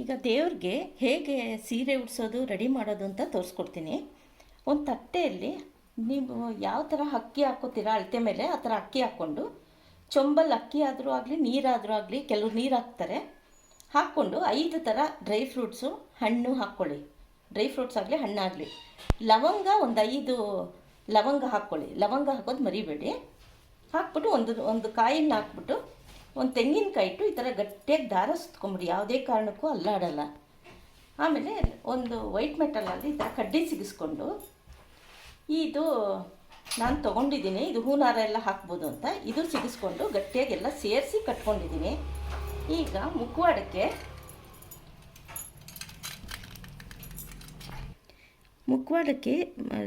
ಈಗ ದೇವ್ರಿಗೆ ಹೇಗೆ ಸೀರೆ ಉಡಿಸೋದು, ರೆಡಿ ಮಾಡೋದು ಅಂತ ತೋರಿಸ್ಕೊಡ್ತೀನಿ. ಒಂದು ತಟ್ಟೆಯಲ್ಲಿ ನೀವು ಯಾವ ಥರ ಅಕ್ಕಿ ಹಾಕೋತೀರಾ, ಅಳತೆ ಮೇಲೆ ಆ ಥರ ಅಕ್ಕಿ ಹಾಕ್ಕೊಂಡು, ಚೊಂಬಲ್ ಅಕ್ಕಿ ಆದರೂ ಆಗಲಿ ನೀರಾದರೂ ಆಗಲಿ, ಕೆಲವರು ನೀರು ಹಾಕ್ತಾರೆ. ಹಾಕ್ಕೊಂಡು ಐದು ಥರ ಡ್ರೈ ಫ್ರೂಟ್ಸು, ಹಣ್ಣು ಹಾಕ್ಕೊಳ್ಳಿ. ಡ್ರೈ ಫ್ರೂಟ್ಸ್ ಆಗಲಿ ಹಣ್ಣಾಗಲಿ ಲವಂಗ ಒಂದು ಐದು ಲವಂಗ ಹಾಕ್ಕೊಳ್ಳಿ. ಲವಂಗ ಹಾಕೋದು ಮರಿಬೇಡಿ. ಹಾಕ್ಬಿಟ್ಟು ಒಂದು ಒಂದು ಕಾಯಿನ ಹಾಕ್ಬಿಟ್ಟು ಒಂದು ತೆಂಗಿನಕಾಯಿ ಇಟ್ಟು ಈ ಥರ ಗಟ್ಟಿಯಾಗಿ ದಾರ ಸುತ್ಕೊಂಬಿಡಿ. ಯಾವುದೇ ಕಾರಣಕ್ಕೂ ಅಲ್ಲಾಡಲ್ಲ. ಆಮೇಲೆ ಒಂದು ವೈಟ್ ಮೆಟಲಲ್ಲಿ ಈ ಥರ ಕಡ್ಡಿ ಸಿಗಿಸ್ಕೊಂಡು ಇದು ನಾನು ತೊಗೊಂಡಿದ್ದೀನಿ. ಇದು ಹೂನಾರ ಎಲ್ಲ ಹಾಕ್ಬೋದು ಅಂತ. ಇದು ಸಿಗಿಸ್ಕೊಂಡು ಗಟ್ಟಿಯಾಗಿ ಎಲ್ಲ ಸೇರಿಸಿ ಕಟ್ಕೊಂಡಿದ್ದೀನಿ. ಈಗ ಮುಖವಾಡಕ್ಕೆ ಮುಖವಾಡಕ್ಕೆ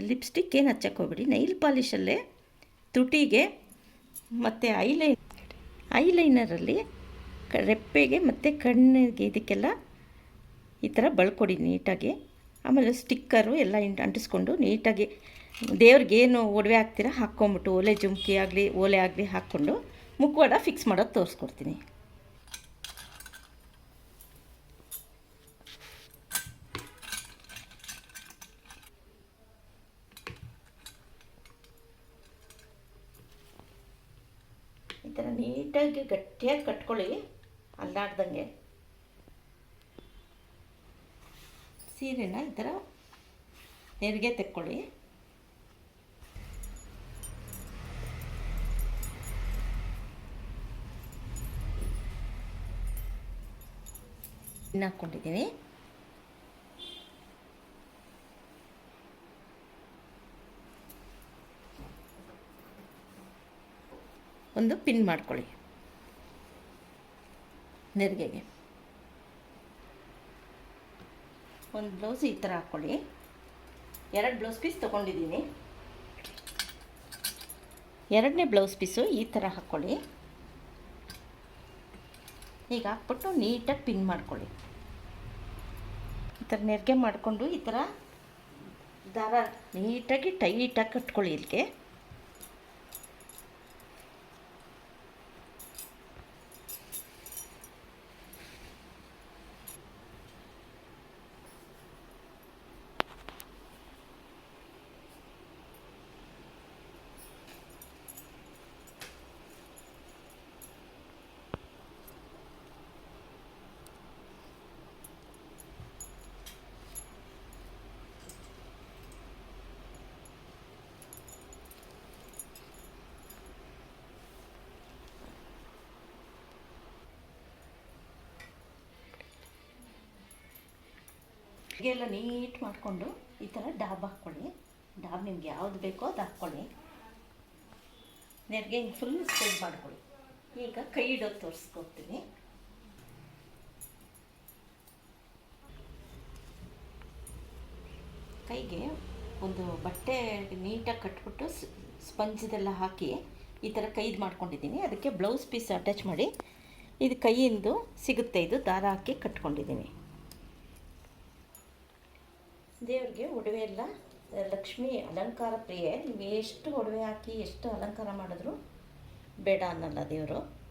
ಲಿಪ್ಸ್ಟಿಕ್ ಏನು ಹಚ್ಚಕ್ಕೆ ಹೋಗ್ಬಿಡಿ. ನೈಲ್ ಪಾಲಿಷಲ್ಲೇ ತುಟಿಗೆ ಮತ್ತು ಐಲೈನ್ ಐಲೈನರಲ್ಲಿ ರೆಪ್ಪೆಗೆ ಮತ್ತು ಕಣ್ಣಿಗೆ ಇದಕ್ಕೆಲ್ಲ ಈ ಥರ ಬಳ್ಕೊಡಿ ನೀಟಾಗಿ. ಆಮೇಲೆ ಸ್ಟಿಕ್ಕರು ಎಲ್ಲ ಅಂಟಿಸ್ಕೊಂಡು ನೀಟಾಗಿ ದೇವ್ರಿಗೆ ಏನು ಒಡವೆ ಹಾಕ್ತೀರಾ ಹಾಕ್ಕೊಂಬಿಟ್ಟು ಓಲೆ ಜುಮ್ಕಿ ಆಗಲಿ ಓಲೆ ಆಗಲಿ ಹಾಕ್ಕೊಂಡು ಮುಖವಾಡ ಫಿಕ್ಸ್ ಮಾಡೋದು ತೋರಿಸ್ಕೊಡ್ತೀನಿ. ಥರ ನೀಟಾಗಿ ಗಟ್ಟಿಯಾಗಿ ಕಟ್ಕೊಳ್ಳಿ. ಅಲ್ಲಾಡ್ದಂಗೆ ಸೀರೆನ ಈ ಥರ ನೆರಿಗೆ ತೆಕ್ಕೊಳ್ಳಿ. ಇನ್ನು ಒಂದು ಪಿನ್ ಮಾಡ್ಕೊಳ್ಳಿ. ನೆರಿಗೆಗೆ. ಒಂದು ಬ್ಲೌಸ್ ಈ ಥರ ಹಾಕ್ಕೊಳ್ಳಿ. ಎರಡು ಬ್ಲೌಸ್ ಪೀಸ್ ತೊಗೊಂಡಿದ್ದೀನಿ. ಎರಡನೇ ಬ್ಲೌಸ್ ಪೀಸು ಈ ಥರ ಹಾಕ್ಕೊಳ್ಳಿ. ಈಗ ಹಾಕ್ಬಿಟ್ಟು ನೀಟಾಗಿ ಪಿನ್ ಮಾಡ್ಕೊಳ್ಳಿ. ಈ ಥರ ನೆರಿಗೆ ಮಾಡಿಕೊಂಡು ಈ ಥರ ದಾರ ನೀಟಾಗಿ ಟೈಟಾಗಿ ಕಟ್ಕೊಳ್ಳಿ ಇಲ್ಲಿಗೆ. ಹೀಗೆಲ್ಲ ನೀಟ್ ಮಾಡಿಕೊಂಡು ಈ ಥರ ಡಾಬ್ ಹಾಕ್ಕೊಳ್ಳಿ. ಡಾಬ್ ನಿಮ್ಗೆ ಯಾವ್ದು ಬೇಕೋ ಅದು ಹಾಕ್ಕೊಳ್ಳಿ. ನೆರಿಗೆ ಹಿಂಗೆ ಫುಲ್ ಸ್ಪ್ರೆಡ್ ಮಾಡ್ಕೊಳ್ಳಿ. ಈಗ ಕೈ ಇಡೋದು ತೋರಿಸ್ಕೊಡ್ತೀನಿ. ಕೈಗೆ ಒಂದು ಬಟ್ಟೆ ನೀಟಾಗಿ ಕಟ್ಬಿಟ್ಟು ಸ್ಪಂಜದೆಲ್ಲ ಹಾಕಿ ಈ ಥರ ಕೈದು ಮಾಡ್ಕೊಂಡಿದ್ದೀನಿ. ಅದಕ್ಕೆ ಬ್ಲೌಸ್ ಪೀಸ್ ಅಟ್ಯಾಚ್ ಮಾಡಿ ಇದು ಕೈಯಿಂದ ಸಿಗುತ್ತೆ. ಇದು ದಾರ ಹಾಕಿ ಕಟ್ಕೊಂಡಿದ್ದೀನಿ. ದೇವ್ರಿಗೆ ಒಡವೆ ಎಲ್ಲ, ಲಕ್ಷ್ಮಿ ಅಲಂಕಾರ ಪ್ರಿಯೆ, ನೀವು ಎಷ್ಟು ಒಡವೆ ಹಾಕಿ ಎಷ್ಟು ಅಲಂಕಾರ ಮಾಡಿದ್ರು ಬೇಡ ಅನ್ನಲ್ಲ ದೇವರು.